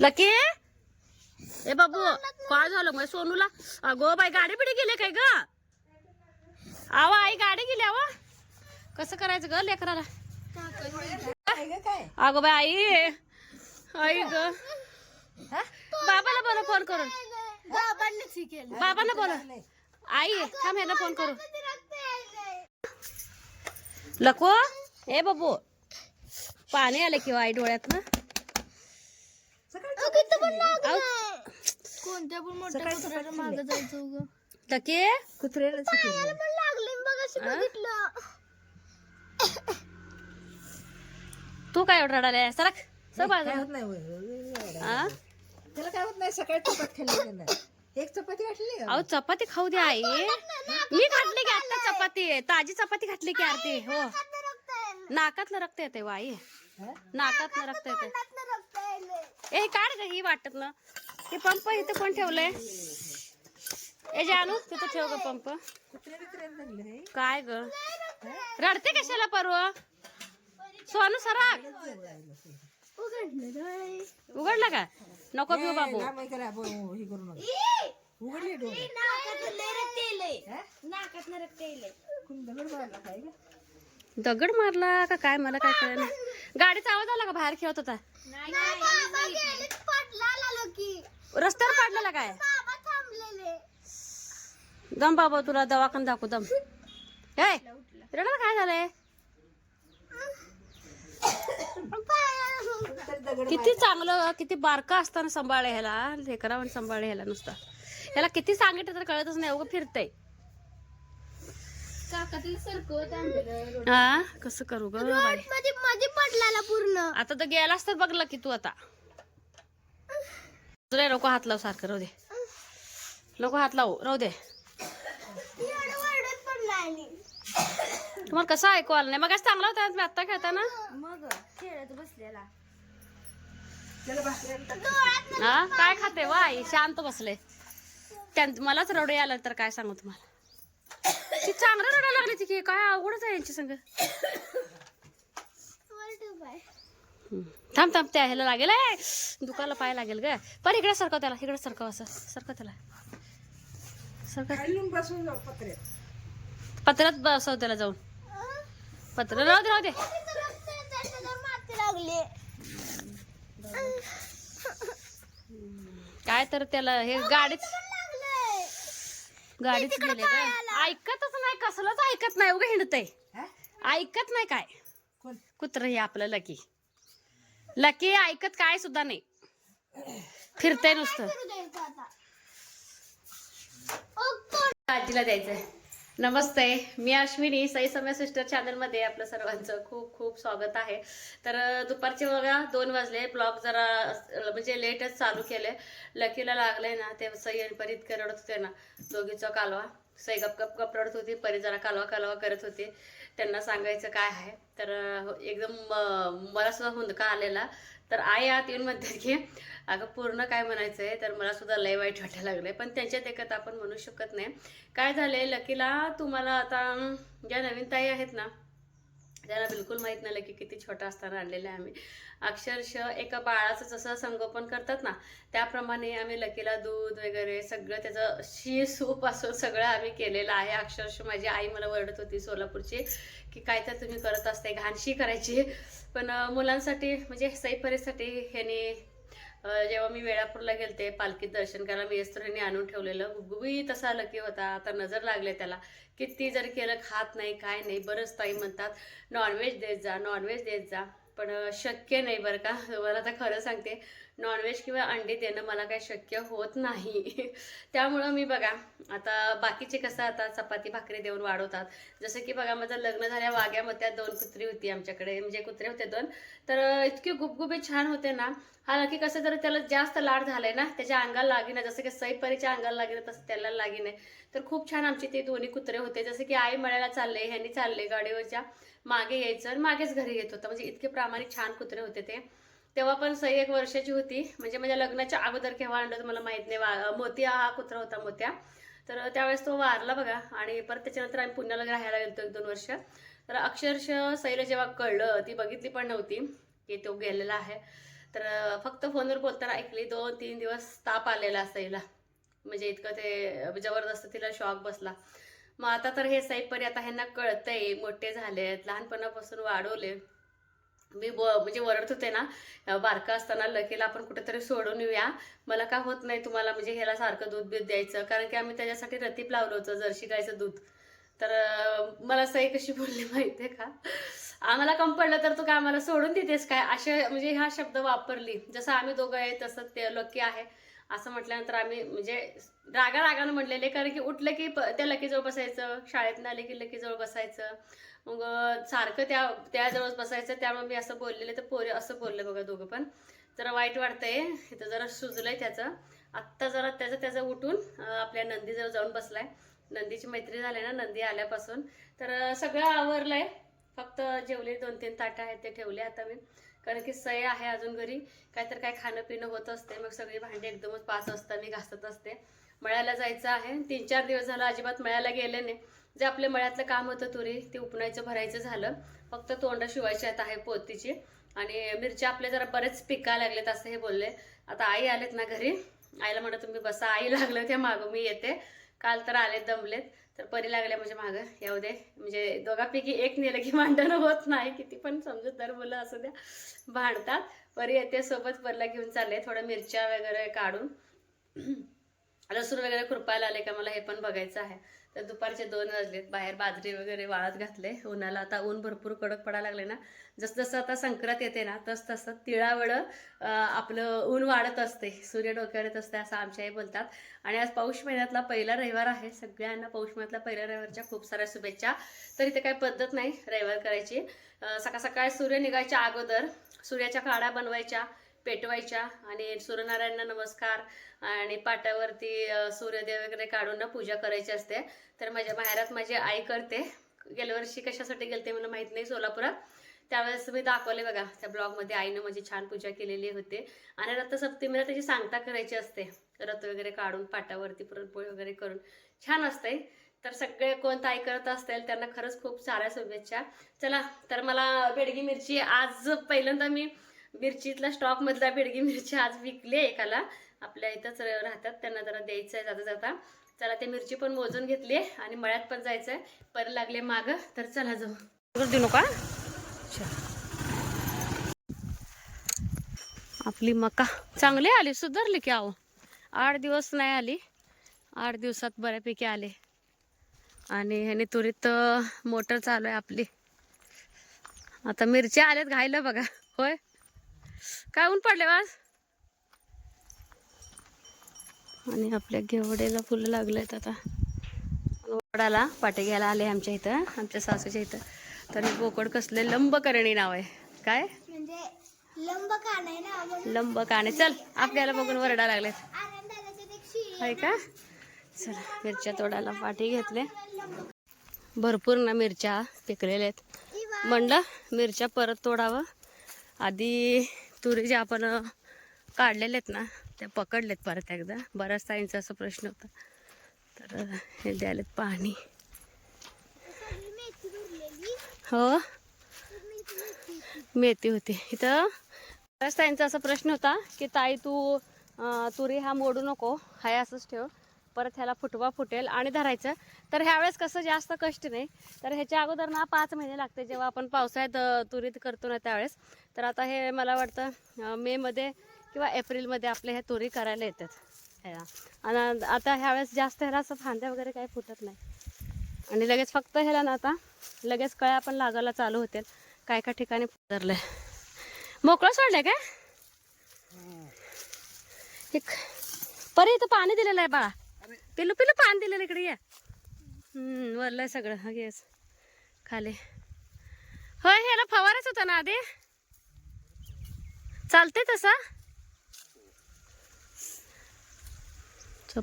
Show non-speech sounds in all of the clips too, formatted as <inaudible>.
Lucky? ए बाबू काय झालं मग? सोनूला? अगो बाई गाडी बिडी गेले काय ग? आवा आई गाडी गेली आवा. कसं करायचं ग लेकराला? अगो बाई आई. आई ग. बाबाला बोला फोन करून. बाबाला बोला आई थांब ह्याला फोन करू लको? ए बाबू पाणी आलं किंवा हो आई डोळ्यात ना कोणत्या पण मोठ्या कुत्र्याच्या मागे जायचं उगं. लकी कुत्र्याला शिकवलं. पण लागले बघा बघितलं. <coughs> तू काय एवढं रडायला सरक. सर काय होत नाही होय, होय, होय, होय. आ? त्याला काय होत नाही सकाळी चपाती खाल्ली त्यानं एक चपाती का? अहो चपाती खाऊ द्या आई. मी घातली की आता चपाती. ताजी चपाती घातली की आरती. हो. नाकातलं रक्त येते वाई. हा? नाकातलं रक्त येते. हे काढ ग ही वाटत ना. हे पंप इथं कोण ठेवलंय? ए जानू तिथं ठेव ग पंप. काय ग? रडते कशाला परव? सोनू सराक उघडला का? नको भिऊ बाबू. उघडली? दगड मारला का काय? मला काय कळलं गाडीचा आवाज आला का? बाहेर खेळत होता. रस्त्यावर पाडलेला काय? दम बाबा तुला दवाखाना दाखवू दम. ए रडायला काय झालंय? किती चांगलं किती बारका असताना सांभाळ ह्याला. लेकरावर सांभाळ ह्याला नुसता. ह्याला किती सांगितलं तर कळतच नाही उगं फिरतय. हा? कसं करू ग? पूर्ण. आता तर गेलास तर बघलं की तू आता. तुला नको हात लाव सारखं राहू दे. नको हात लावू राहू दे. तुम्हाला कसं ऐकू आलं नाही? मग चांगला होता मी आत्ता खेळताना. मग खेळत बसलेला. हा? काय खाते? वा आई शांत बसले. त्यां मलाच रडू आलं तर काय सांगू तुम्हाला? ती चांगलं रडायला लागली ती की काय अवघडच आहे यांची संग. थांब थांब त्या ह्याला लागेल दुकाला पाय लागेल ग. पण इकडे सरकव त्याला इकडे सरकव असं सरकव त्याला. सरकव. बसून पत्र्यात पत्रात बसव त्याला जाऊन. पत्र राहू दे राहू दे. काय तर त्याला हे गाडीच गाडीच गेले ऐकतच नाही कसलंच ऐकत नाही. उगा हिंडतय. हा? ऐकत नाही काय? कुत्र हे आपलं लकी. लकी ऐकत काय सुद्धा नाही. फिरतय नुसतं. आजीला द्यायचंय. नमस्ते मी अश्विनी सई समय सिस्टर चॅनलमध्ये आपलं सर्वांचं खूप खूप स्वागत आहे. तर दुपारचे बघा दोन वाजले ब्लॉग जरा म्हणजे लेटच चालू केले लकीला लागले ना ते सई आणि परी रडत होते ना दोघीचा कालवा. सई गपगप गप रडत होती परी जरा कालवा कालवा करत होती. त्यांना सांगायचं काय आहे. तर एकदम मला सुद्धा हुंदका आलेला. तर आई आत येऊन म्हणतात की अगं पूर्ण काय म्हणायचं आहे तर मला सुद्धा लय वाईट वाटायला लागलंय. पण त्यांच्यात एकत आपण म्हणू शकत नाही. काय झालंय? लकीला तुम्हाला आता ज्या नवीन ताई आहेत ना त्याला बिलकुल माहीत नाही की किती छोटा असताना आणलेलं आहे आम्ही. अक्षरशः एका बाळाचं जसं संगोपन करतात ना त्याप्रमाणे आम्ही लकीला दूध वगैरे सगळं त्याचं शी सूप असं सगळं आम्ही केलेलं आहे. अक्षरशः माझी आई मला ओरडत होती सोलापूरची की काय तर तुम्ही करत असते घाणशी करायची. पण मुलांसाठी म्हणजे सैपरीसाठी ह्याने जेव्हा मी वेळापूरला गेलते पालखीत दर्शन करायला मी तर आणून ठेवलेलं. गुबगुबी तसा लकी होता आता नजर लागले त्याला. किती जर केलं खात नाही काय नाही बरंच ताई म्हणतात नॉनव्हेज देत जा नॉनव्हेज देत जा. पण शक्य नाही बरं का. <laughs> मला आता खरं सांगते नॉनव्हेज किंवा अंडी देणं मला काही शक्य होत नाही. <laughs> त्यामुळं मी बघा आता बाकीचे कसं आता चपाती भाकरी देऊन वाढवतात. जसं की बघा माझं लग्न झाल्या वाग्यामध्ये दोन कुत्री होती आमच्याकडे. म्हणजे कुत्रे होते दोन. तर इतके गुबगुबे छान होते ना. हा नक्की कसं जर त्याला जास्त लाड झालंय ना त्याच्या अंगाला लागेना जसं की सईपरीच्या अंगाला लागेना तसं त्याला लागेना. तर खूप छान आमचे ते दोन्ही कुत्रे होते. जसं की आई मळ्याला चालले ह्यांनी चालले गाडीवरच्या मागे यायचं आणि मागेच घरी येत होतं. म्हणजे इतके प्रामाणिक छान कुत्रे होते ते. तेव्हा पण सई एक वर्षाची होती. म्हणजे माझ्या लग्नाच्या अगोदर केव्हा आणलं होतं मला माहीत नाही. वा- मोतिया हा कुत्रा होता मोत्या. तर त्यावेळेस तो वारला बघा. आणि परत त्याच्यानंतर आम्ही पुण्याला राहायला गेलो एक दोन वर्ष. तर अक्षरशः सईला जेव्हा कळलं ती बघितली पण नव्हती की तो गेलेला आहे. तर फक्त फोनवर बोलताना ऐकली. दोन तीन दिवस ताप आलेला सईला. म्हणजे इतकं ते जबरदस्त तिला शॉक बसला. मग आता तर हे साईपरी आता ह्यांना कळतंय. मोठे झालेत लहानपणापासून वाढवले. मी ब म्हणजे वरडत होते ना बारका असताना लकीला आपण कुठेतरी सोडून येऊया. मला का होत नाही तुम्हाला म्हणजे ह्याला सारखं दूध बीध द्यायचं? कारण की आम्ही त्याच्यासाठी रतीप लावलं होतं जर्शी गायचं दूध. तर मला सई कशी बोलली माहितीये का? आम्हाला कम पडलं तर तू काय आम्हाला सोडून देतेस काय? असे म्हणजे हा शब्द वापरली. जसं आम्ही दोघं आहे तसं ते लकी आहे. असं म्हटल्यानंतर आम्ही म्हणजे रागा रागानं म्हटलेले कारण की उठलं की त्या लकीजवळ बसायचं शाळेतनं आले की लकीजवळ बसायचं. मग सारखं त्या त्याजवळच बसायचं त्यामुळे मी असं बोललेलं तर पोरे असं बोललं बघा दोघं पण. जरा वाईट वाटतंय इथं जरा सुजलंय त्याचं. आत्ता जरा त्याचं त्याचं उठून आपल्या नंदीजवळ जाऊन बसलाय. नंदीची मैत्री झाली ना नंदी आल्यापासून. तर सगळं आवरलंय. फक्त जेवले दोन तीन ताटं आहेत ते ठेवले आता मी. कारण की सय आहे अजून घरी. काहीतरी काय खाणं पिणं होत असते मग सगळी भांडी एकदमच पाच वाजता मी घासत असते. मळ्याला जायचं आहे. तीन चार दिवस झालं अजिबात मळ्याला गेले नाही. जे आपले मळ्यातलं काम होतं तुरी ते उपणायचं भरायचं झालं. फक्त तोंड शिवायची आता आहे पोतीची. आणि मिरच्या आपल्या जरा बरेच पिकायला लागलेत असं हे बोलले. आता आई आलेत ना घरी. आईला म्हणत तुम्ही बसा. आई लागलं त्या मागं मी येते. काल तर आलेत दमलेत. तर परी लागल्या म्हणजे मागं. येऊ दे. म्हणजे दोघापैकी एक नेलं की भांडणं होत नाही. किती पण समजूतदार मुलं असं द्या. भांडतात. परी येते सोबत परला घेऊन चालले. थोड्या मिरच्या वगैरे काढून. लसूण वगैरे खुरपायला आले का मला हे पण बघायचं आहे. तर दुपारचे दोन वाजलेत बाहेर बाजरी वगैरे वाळत घातले. उन्हाला आता ऊन भरपूर कडक पडायला लागले ना. जसजसं आता संक्रांत येते ना तस तसं तिळावळं आपलं ऊन वाढत असते. सूर्य डोक्यावर येत असते असं आमच्याही बोलतात. आणि आज पौष महिन्यातला पहिला रविवार आहे. सगळ्यांना पौष महिन्यातला पहिल्या रविवारच्या खूप साऱ्या शुभेच्छा. तर इथे काही पद्धत नाही रविवार करायची. सकाळ सकाळ सूर्य निघायच्या अगोदर सूर्याच्या काड्या बनवायच्या. पेटवायच्या आणि सूर्यनारायणना नमस्कार आणि पाटावरती अ, सूर्यदेव वगैरे काढून ना पूजा करायची असते. तर माझ्या माहेरात माझी आई करते. गेल्या वर्षी कशासाठी गेलते मला माहीत नाही सोलापुरात. त्यावेळेस मी दाखवले बघा त्या ब्लॉगमध्ये आईनं माझी छान पूजा केलेली होते. आणि रथसप्तमीला त्याची सांगता करायची असते. रथ वगैरे काढून पाटावरती पुरणपोळी वगैरे करून. छान असते तर सगळे कोण ताई करत असतील त्यांना खरंच खूप साऱ्या शुभेच्छा. चला तर मला बेडगी मिरची आज पहिल्यांदा मी मिरचीतला स्टॉक मधला बेडगी मिरची आज विकली आहे एकाला. आपल्या इथंच राहतात त्यांना जरा द्यायचं आहे जाता जाता. चला ते मिरची पण मोजून घेतली आणि मळ्यात पण जायचं आहे परत लागले माग तर चला जाऊ. देऊ नका. आपली मका. चांगली आली सुधारली की आहो. आठ दिवस नाही आली. आठ दिवसात बऱ्यापैकी आले. आणि ह्याने तुरीत मोटर चालू आहे आपली. आता मिरच्या आल्यात घायला बघा. होय? काय ऊन पडले वाज आणि आपल्या घेवडेला फुलं लागलेत आता. वडाला पाटे घ्यायला आले आमच्या इथं आमच्या सासूच्या इथं. तर हे बोकड कसले लंबकरणी नाव आहे. काय? म्हणजे लंब म्हणून लंब काने. चल आपल्याला बघून वरडा लागलेत. आहे का? चला मिरच्या तोडायला पाठी घेतले. भरपूर ना मिरच्या पिकलेल्या आहेत. म्हणलं मिरच्या परत तोडावं. आधी तुरी जे आपण काढलेले आहेत ना ते पकडलेत परत एकदा. बऱ्याच ताईंचा असा प्रश्न होता. तर हे द्यायलेत पाणी. हो? मेथी होती. इथं बऱ्याच ताईंचा असा प्रश्न होता की ताई तू तुरी हा मोडू नको. हाय असंच ठेव. परत ह्याला फुटवा फुटेल आणि धरायचं. तर ह्यावेळेस कसं जास्त कष्ट नाही. तर ह्याच्या अगोदर ना पाच महिने लागते जेव्हा आपण पावसाळ्यात तुरीत करतो ना त्यावेळेस. तर आता हे मला वाटतं मेमध्ये किंवा एप्रिलमध्ये आपल्या ह्या तुरी करायला येतात ह्या आणि आता ह्यावेळेस जास्त ह्याला असं फांद्या वगैरे काही फुटत नाही. आणि लगेच फक्त ह्याला ना आता लगेच कळ्या पण लागायला चालू होतील. काय काय ठिकाणी धरलंय मोकळं सोडलंय काय? परी इथं पाणी दिलेलं आहे बाळा. पिलू पिलू पाणी दिलेलं इकडे या. हम्म वरलंय सगळं. हा गेस खाली. होय ह्याला फवारच होता ना आधी? चालते तसा?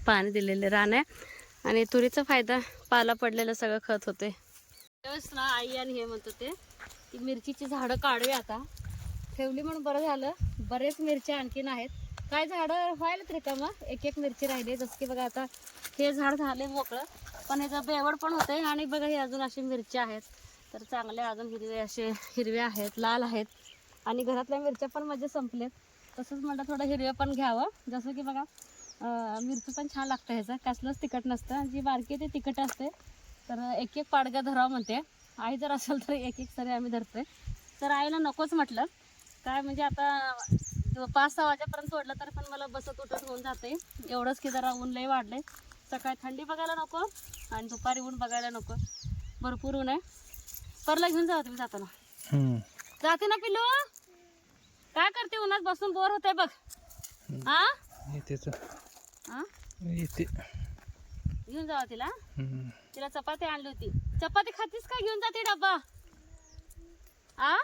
पाणी दिलेले रान आहे आणि तुरीचा फायदा पाला पडलेलं सगळं खत होते ना आई आणि हे म्हणत होते की मिरचीची झाडं काढूया आता. ठेवली म्हणून बरं झालं. बरेच मिरच्या आणखीन आहेत. काय झाडं व्हायला तरी का मग? एक एक मिरची राहिली. जसं की बघा आता हे झाड झाले मोकळं पण ह्याचं बेवड पण होते आणि बघा हे अजून अशी मिरच्या आहेत. तर चांगले अजून हिरवे असे हिरवे आहेत लाल आहेत. आणि घरातल्या मिरच्या पण म्हणजे माझे संपलेत तसंच म्हटलं थोडं हिरवे पण घ्यावं. जसं की बघा मिरची पण छान लागतं ह्याचं. कसलंच तिखट नसतं. जी बारकी ते तिखट असते. तर एक एक पाडग्या धरावं म्हणते. आई जर असेल तर एक एक सरी आम्ही धरतोय. तर आईला नकोच म्हटलं. काय म्हणजे आता पाच सहा वाजेपर्यंत सोडलं तर पण मला बसत उठत होऊन जाते एवढंच की जरा ऊन लई वाढलंय. सकाळी थंडी बघायला नको आणि दुपारी ऊन बघायला नको. भरपूर ऊन आहे. परला घेऊन जावा तुम्ही जाताना. जाते ना पिल्लू? काय करते उन्हात? बसून बोर होते बघ. हा? येते घेऊन जावा तिला. तिला चपाती आणली होती. चपाती खातीस का? घेऊन जाते डब्बा. आ?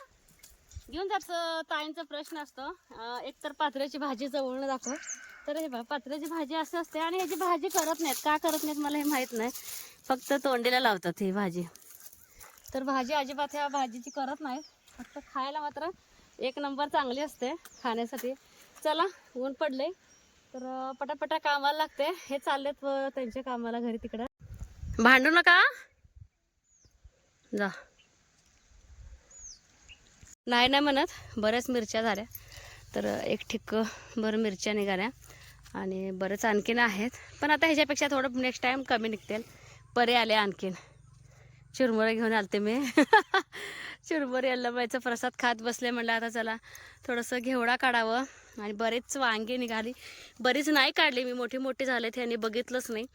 घेऊन जायचं ताईंचा प्रश्न असतो. अं, एक तर पात्र्याची भाजी जवळून दाखव. तर हे बघ पात्र्याची भाजी असं असते आणि ह्याची भाजी करत नाहीत. का करत नाहीत मला हे माहीत नाही. फक्त तोंडीला लावतात ही भाजी. तर भाजी अजिबात ह्या भाजीची करत नाही. फक्त खायला मात्र एक नंबर चांगली असते खाण्यासाठी. चला ऊन पडले तर पटापटा कामाला लागते. हे चाललेत त्यांच्या कामाला घरी तिकडं. भांडू नका. जा. नाही नाही म्हणत. बऱ्याच मिरच्या झाल्या. तर एक ठिक बरं मिरच्या निघाल्या. आणि बरेच आणखीन आहेत. पण आता ह्याच्यापेक्षा थोडं नेक्स्ट टाईम कमी निघतील. बरे आले आणखीन. चिरमुरे घेऊन आलते मी. <laughs> चिरमुरे अल्लमाईचा प्रसाद खात बसले म्हणलं आता चला थोडंसं घेवडा काढावं. आणि बरेच वांगे निघाली. बरीच नाही काढली मी. मोठी मोठी झाले त्यांनी बघितलंच नाही.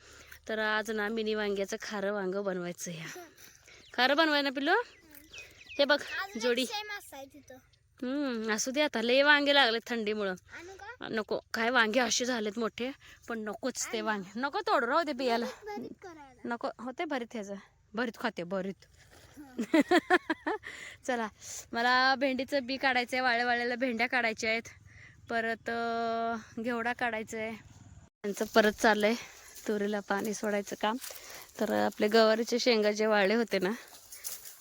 तर आज ना मिनी वांग्याचं खारं वांगं बनवायचं ह्या खारं बनवाय ना पिल्लू? हे बघ जोडी. असू दे आता. लय वांगे लागले थंडीमुळं. आणू नको काय वांगे असे झालेत मोठे पण नकोच ते वांगे. नको तोड राहू दे बियाला. नको होते भरीत ह्याचं. भरीत खाते भरीत. <laughs> चला मला भेंडीचं बी काढायचं आहे वाळ्या वाळ्याला भेंड्या काढायच्या आहेत. परत घेवडा काढायचा आहे त्यांचं परत चाललंय तुरीला पाणी सोडायचं काम. तर आपले गवारीचे शेंगा जे वाळले होते ना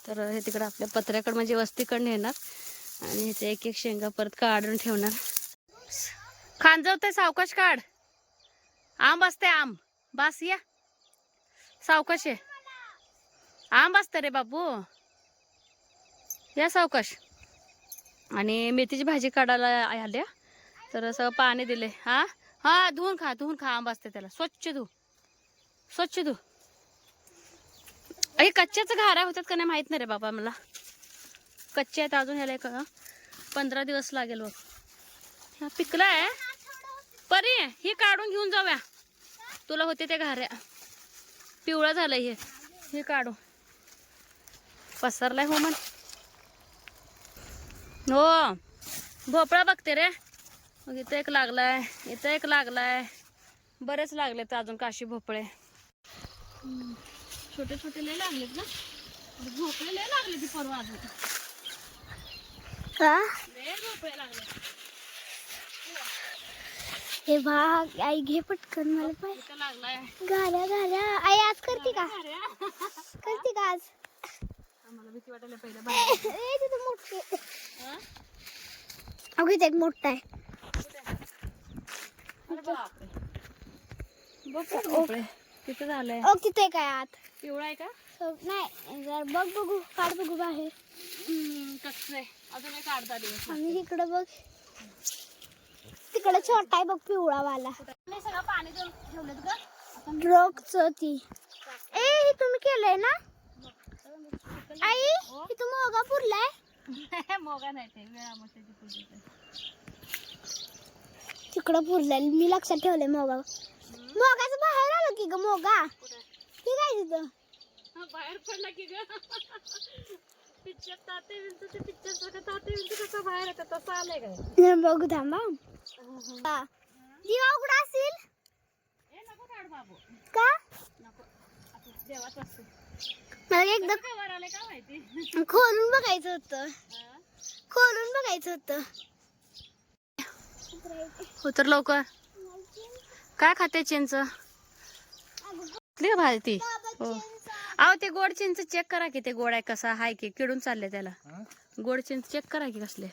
तर हे तिकडं आपल्या पत्र्याकडं म्हणजे वस्तीकडनं येणार. आणि ह्याचे एक एक शेंगा परत काढून ठेवणार. खांजवते सावकाश काढ. आंब असते आंब. बास या. सावकाश आहे आंब असतं रे बाबू. या सावकाश. आणि मेथीची भाजी काढायला आल्या. तर असं पाणी दिले हा? हा धुवून खा धुवून खा. आंब असते त्याला. स्वच्छ धु. स्वच्छ धु. अरे कच्च्याच घाऱ्या होतात का नाही माहीत नाही रे बाबा मला. कच्चे आहेत अजून ह्याला एक पंधरा दिवस लागेल बघ. हा आहे परी ही काढून घेऊन जाऊया. तुला होते ते घाऱ्या पिवळा झालंय हे. हे काढू. पसरलाय हो म्हण. हो भोपळा बघते रे. मग इथं एक लागलाय इथं एक लागलाय. बरेच लागलेत अजून काशी भोपळे. छोटे छोटे लय लागलेत ना. भोपळे लय लागले ती परवा अजून. भोपळे लागले हे भाग आई घे पटकन मला लागलाय घाल्या घाल्या आई आज करते का? करते का आज? आम्हाला भीती वाटायला पहिलं ए तिथं मोठे हा? अगं इथं मोठा आहे. बघ तिथं झालंय ओ तिथे काय आत? पिवळा आहे का नाही जर बघ बघू काढ बघू बाहेर. कच्च आहे अजून एक आठ दहा दिवस आणि इकडं बघ. तिकडे छोटा आहे बघ पिवळा वाला सगळं पाणी ड्रॉगच ती ए हे तुम्ही केलंय ना? आई इथं मोगा पुरलाय? <laughs> मोगा नाही ते तिकडं पुरलाय. मी लक्षात ठेवलंय मोगा. मोगाचं बाहेर आलं की ग मोगा. ठीक आहे तिथं. बाहेर पडला की ग. <laughs> पिक्चर ताते विंच ते पिक्चर सगळं ताते विंच कसं बाहेर येतं तसं आलंय काय हे बघू थांबा. दिवा उघडा असेल? ए नको काढ बाबू. का? नको. आता देवाच असतो. मला एकदा वर आले का माहिती? खोलून बघायचं होतं. हा? खोलून बघायचं होतं. उतर लवकर. काय खाते चिंच? भाजी ती? हो. अहो ते गोड चिंच चेक करा की ते गोड आहे कसा हाय की किडून चालले त्याला. गोड चिंच चेक करा की कसले.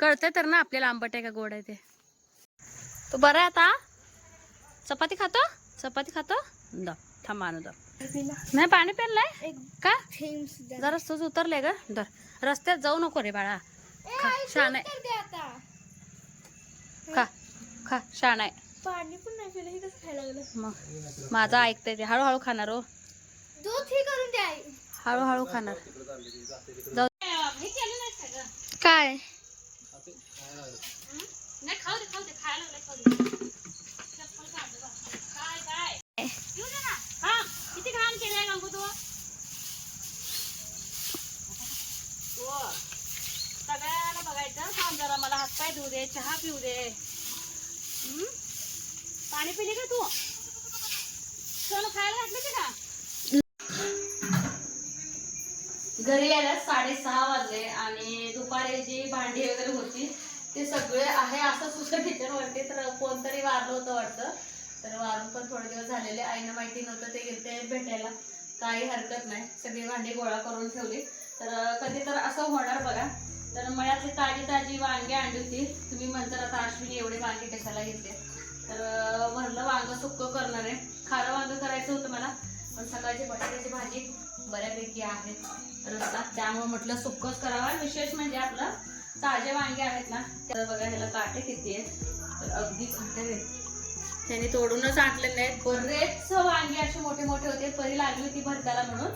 कळतंय तर ना आपल्याला आंबट आहे का गोड आहे ते. तो बरं आहे आता? चपाती खातो? चपाती खातो? द थांबा आणू द नाही पाणी पेरलंय का? जरा तूच उतरले ग. दर. रस्त्यात जाऊ नको रे बाळा. खा, छान आहे. खा. खा. छान आहे. पाणी पण नाही पिलं कसं खायला लागलं? मग. माझं ऐकतंय ते. हळूहळू खाणार हो. दूध ही करून द्या आई. हळूहळू खाणार जाऊ काय? नाही खाऊ दे खाऊ दे खायला लागले खाऊ दे। चप्पल काढ बा. काय काय? येऊ दे ना हा किती घाण केलंय गंगू तू? हो. सगळ्याला बघायचं थांब जरा मला हातपाय धुऊ दे चहा पिऊ दे। हम्म? पाणी पिली का तू? चल खायला घातलं ते का घरी यायला साडेसहा वाजले आणि दुपारी जी भांडी वगैरे होती ते सगळे आहे असं सुद्धा किचन वरती. तर कोणतरी वारलं होतं वाटतं. तर वारून पण थोडे दिवस झालेले. आईनं माहिती नव्हतं ते गेले भेटायला. काही हरकत नाही. सगळी भांडी गोळा करून ठेवली. तर कधी तर असं होणार बघा. तर मळ्यातली ताजी ताजी वांगी आणली होती. तुम्ही म्हणता आता अश्विनी एवढी वांगे कशाला घेतले? तर भरलं वांग सुक्क करणार. आहे खारं वांग करायचं होतं मला. पण सकाळची बटाट्याची भाजी बऱ्यापैकी आहे. रस्ता. त्यामुळे म्हटलं सुक्कच करावा. विशेष म्हणजे आपलं ताजे वांगे आहेत ना तर बघा ह्याला काटे किती आहेत. तर अगदी आहेत. त्यांनी तोडूनच आणलेले नाहीत. बरेच वांगे असे मोठे मोठे होते. परी लागली होती भरताला म्हणून.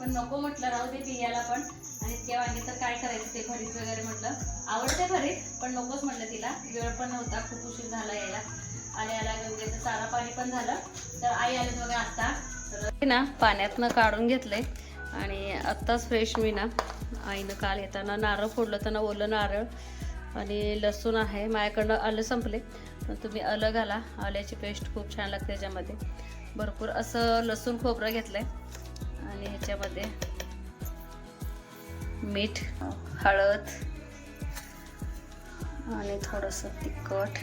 पण नको म्हटलं राहू दे पियाला पण. आणि इतक्या वांगे तर काय करायचं ते भरीत वगैरे म्हटलं. आवडते भरीत पण नकोच म्हटलं तिला. वेळ पण नव्हता खूप उशीर झाला यायला. आल्या आल्या गंगेचं चारा पाणी पण झालं. तर आई आली बघा आता. तर ना पाण्यातनं काढून घेतलंय. आणि आत्ताच फ्रेश मी ना आईनं काल येताना नारळ फोडलं त्यांना ओलं नारळ आणि लसूण आहे. माझ्याकडनं आलं संपले. पण तुम्ही आलं घाला. आल्याची पेस्ट खूप छान लागते त्याच्यामध्ये भरपूर असं लसूण खोबरं घेतलंय. आणि ह्याच्यामध्ये मीठ हळद आणि थोडंसं तिखट.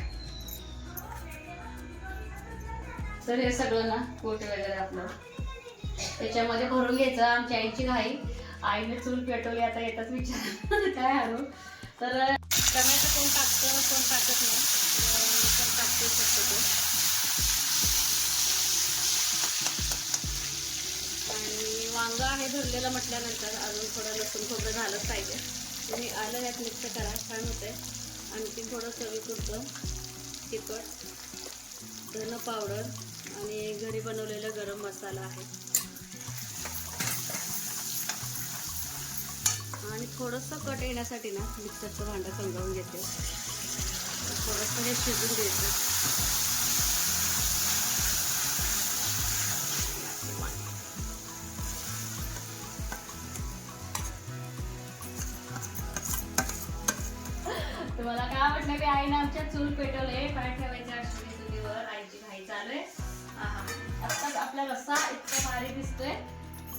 तर हे सगळं ना कोट वगैरे आपलं. त्याच्यामध्ये भरून घ्यायचं आमच्या आईची घाई. आईने चूल पेटवली आता येतात विचार <laughs> काय हरवू तर टमॅटो कोण टाकतं कोण टाकत नाही. तर पण टाकते शकतो आणि वांग आहे भरलेलं म्हटल्यानंतर अजून थोडं लसूण खोबरं झालंच पाहिजे. तुम्ही आलं यात मिक्स करा छान होते आणखी थोडं चवीपुरतं तिखट धन पावडर आणि घरी बनवलेला गरम मसाला आहे. आणि थोडंसं कट येण्यासाठी ना मिक्सरचं भांडं समजावून घेते. थोडंसं हे शिजून द्यायचं तुम्हाला काय वाटलं की आईने आमच्या चूल पेटवले? पाय ठेवायचे आपला रस्सा इतका भारी दिसतोय.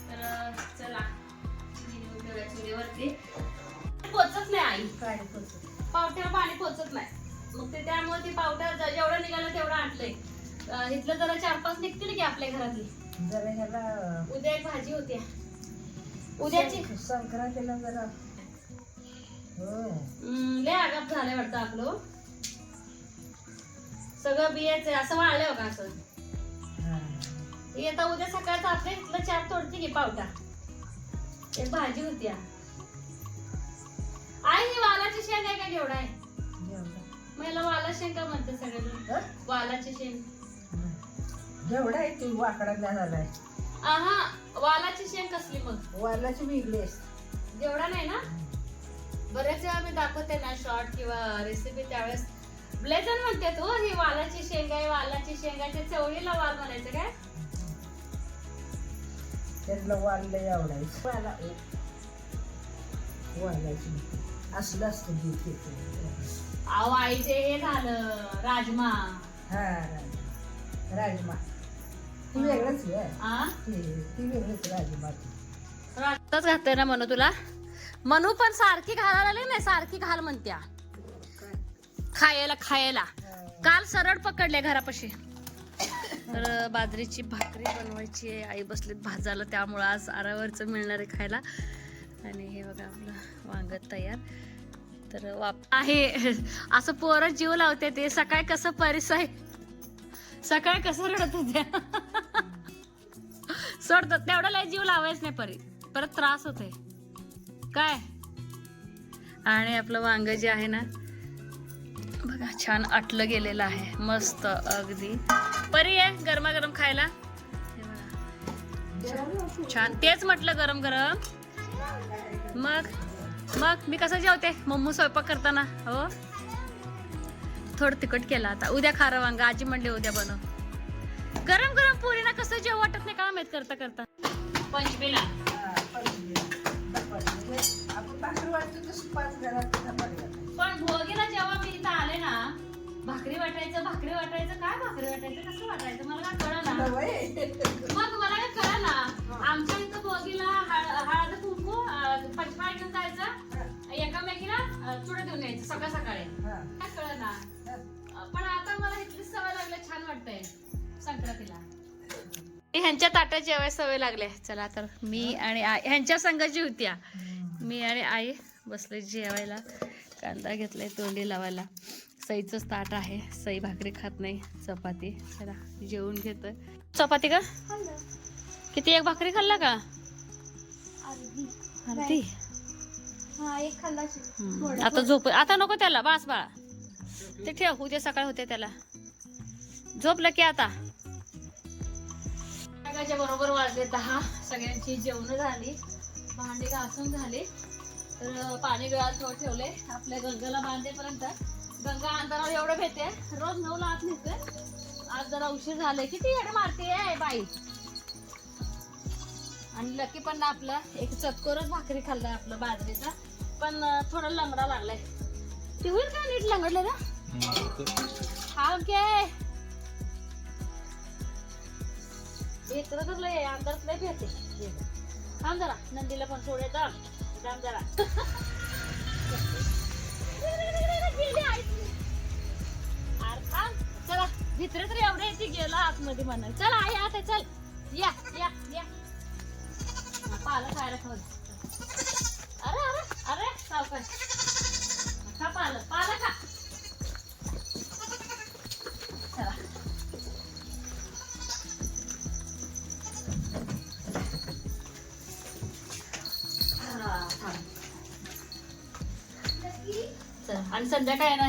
तर चला. ठेवूया चुलीवरती. पोचत नाही आई. काय पावट्यावर पाणी पोचत नाही. मग ते त्यामुळे ती पावट्या जेवढं निघालं तेवढं आणलंय. इथलं जरा चार पाच निघतील की आपल्या घरातली? जरा ह्याला उद्या एक भाजी होती उद्याची? संक्रांतीला जरा. हो. लय आगाप झालंय वाटतं आपलं. सगळं बियाचं. असं वाळलंय बघा असं. आता उद्या सकाळचं आपल्या इथलं चार तोडते की पावटा. एक भाजी होती. आई ही वालाची शेंग आहे का केवढा आहे जेवढा मला वाला शेंग का म्हणते सगळेजण. हं? वालाची शेंग. जेवढा आहे ती वाकडा झालाय आहा वालाची शेंग कसली मग? वालाची वेगळी असते जेवढा नाही ना? बऱ्याच वेळा मी दाखवते ना शॉर्ट किंवा रेसिपी त्यावेळेस. ब्लेजन म्हणते तू ही वालाची शेंग आहे वालाची शेंग आहे ते चवळीला वाल म्हणायचं काय? त्यातला वाल लय आवडायचं. वाला वालाची. असलं असतं ते ते. अहो आई ते हे झालं राजमा. हा राज- राजमा. ती वेगळंच आहे आ? ती ती वेगळीच राजमा ती. आत्ताच घातलंय ना म्हणू तुला? म्हणू पण सारखी घालायला लागली नाही सारखी घाल म्हणत्या. खायला खायला. काल सरळ पकडले घरापाशी. तर बाजरीची भाकरी बनवायची आहे. आई बसलीत भाजायला त्यामुळं आज आरावरचं मिळणार आहे खायला. आणि हे बघा आपलं वांगत तयार. तर वाप आहे. <laughs> असं पोरं जीव लावते ते. सकाळी कसं परिस आहे सकाळी कसं रडत होत्या <laughs> सोडतात तेवढं लय जीव लावायच नाही परी. परत त्रास होते काय? आणि आपलं वांग जे आहे ना बघा छान आटलं गेलेलं आहे. मस्त अगदी. परी आहे गरमागरम खायला. छान. तेच म्हटलं गरम गरम मग मग मी कसं जेवते? मम्मू स्वयंपाक करताना हो? थोडं तिखट केलं आता. उद्या खारं वांग. आजी म्हणली उद्या बनव. गरम गरम पुरीना कसं जेव वाटत नाही का माहीत करता करता. पंचमीला. पण भोगीला भाकरी वाटायचं भाकरी वाटायचं काय भाकरी वाटायचं? कसं वाटायचं? मला काय कळलं. मग मला काय कळलं ना आमच्या इथं भोगीला हळ- हळद कुंकू अं, पंचमाळ घेऊन जायचं. एकामेकीला चुडा देऊन यायचं सकाळ सकाळी. हा. काय कळलं पण आता मला इथली सवय लागली छान वाटतंय संक्रांतीला. ह्यांच्या ताट्यात जेवाय सवय लागले. चला तर मी आणि आई ह्यांच्या संघाची होत्या मी आणि आई बसले जेवायला. कांदा घेतलाय तोंडी लावायला. सईचंच ताट आहे. सई भाकरी खात नाही. चपाती. चला जेवून घेतोय. चपाती का? किती एक भाकरी खाल्ला का? अर्धी. हा. आता झोप आता नको त्याला. बास बाळा. ते ठेव उद्या सकाळ होते त्याला. झोपलं की आता. बरोबर वाजले दहा. सगळ्यांची जेवण झाली. भांडी घासून झाली. तर पाणी गळात थोडं ठेवले आपल्या गंगाला बांधेपर्यंत. गंगा अंधारावर एवढं भेटे रोज नऊला आत निघते आज जरा उशीर झाले किती येडे मारते बाई. आणि लकी पण आपलं एक चतकोरच भाकरी खाल्ला आपलं बाजरीचा. पण थोडं थोडा लंगडा लागलाय. ती होईल का नीट लंगडले ना हा ओके. भेटलं तर लय अंधारात लय भेटते. थांब जरा. नंदीला पण थोडे तर चला भित्र तर एवढे ती गेला आतमध्ये म्हणा चल आई आता चल. या या या पाला खायला खाऊ अरे अरे अरे सावकाश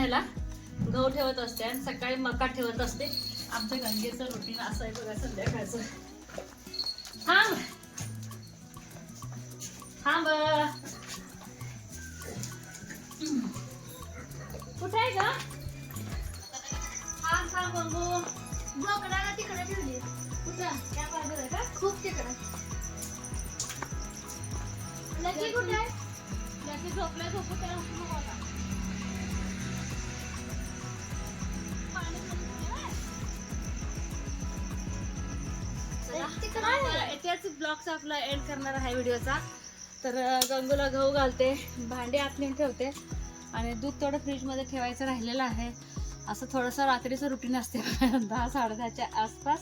ह्याला गहू ठेवत असते आणि सकाळी मका ठेवत असते. आमच्या गंगेचं रुटीन असं आहे बघा संध्याकाळचं. थांब. थांब. कुठे आहे ग? थांब थांब बंबू बोकडाला तिकडे ठेवली. कुठं? त्या बाजूला का? खूप तिकडे. लकी कुठे आहे? त्याची झोपल्या झोपू त्याला उठू नको याच्याच ब्लॉगचा आपला एंड करणार आहे व्हिडिओचा. तर गंगूला गहू घालते भांडी आत नेऊन ठेवते आणि दूध थोडं फ्रीजमध्ये ठेवायचं राहिलेलं आहे. असं थोडंसं रात्रीचं रुटीन असते दहा साडेदहाच्या आसपास.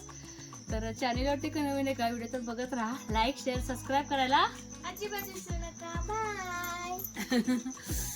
तर चॅनेलवरती काही नवीन एका व्हिडिओ तर बघत राहा. लाईक शेअर सबस्क्राईब करायला अजिबात बाय <laughs>